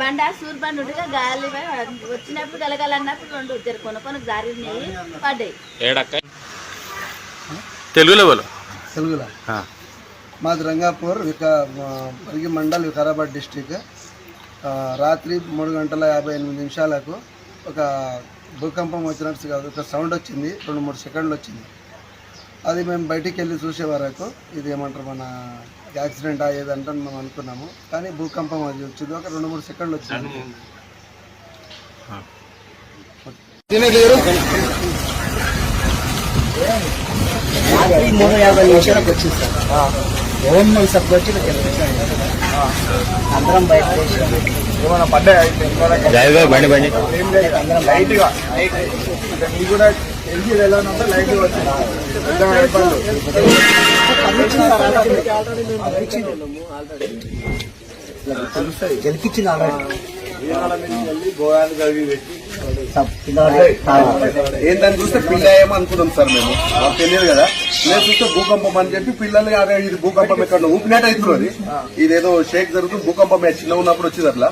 బండ సూర్ బండి ఉండగా గాలి వచ్చినప్పుడు గలగలన్నప్పుడు రెండు ఇద్దరు కొన కొన జారినాయి పడ్డాయి. ఏడక్క? తెలుగులో బోలు తెలుగులో. మాది రంగాపూర్ వికా పరిగి మండల్ వికారాబాద్ డిస్టిక్. రాత్రి మూడు గంటల యాభై ఎనిమిది నిమిషాలకు ఒక భూకంపం వచ్చినట్టు కాదు ఒక సౌండ్ వచ్చింది రెండు మూడు సెకండ్లు వచ్చింది. అది మేము బయటికి వెళ్ళి చూసే వరకు ఇది ఏమంటారు మన యాక్సిడెంట్ అయ్యేదంటే మేము అనుకున్నాము. కానీ భూకంపం అది వచ్చింది. ఒక రెండు మూడు సెకండ్లు వచ్చింది. రాత్రి మూడు యాభై నిమిషాలకు వచ్చింది సార్ ఓన్ మన సబ్బు వచ్చి అందరం బయట ఏమైనా పడ్డాయి జాయిగా బండి బండి ఎలా ఉందంటే లైట్ వచ్చింది గెలిపించింది ఏంటని చూస్తే పిల్ల ఏమో అనుకున్నాం సార్ మేము? మాకు తెలియదు కదా. నేను చూస్తే భూకంపం అని చెప్పి పిల్లలు అరే ఇది భూకంపం ఎక్కడ ఊపినట్టు అవుతుంది ఇదేదో షేక్ జరుగుతుంది భూకంపం చిన్న ఉన్నప్పుడు వచ్చింది అట్లా.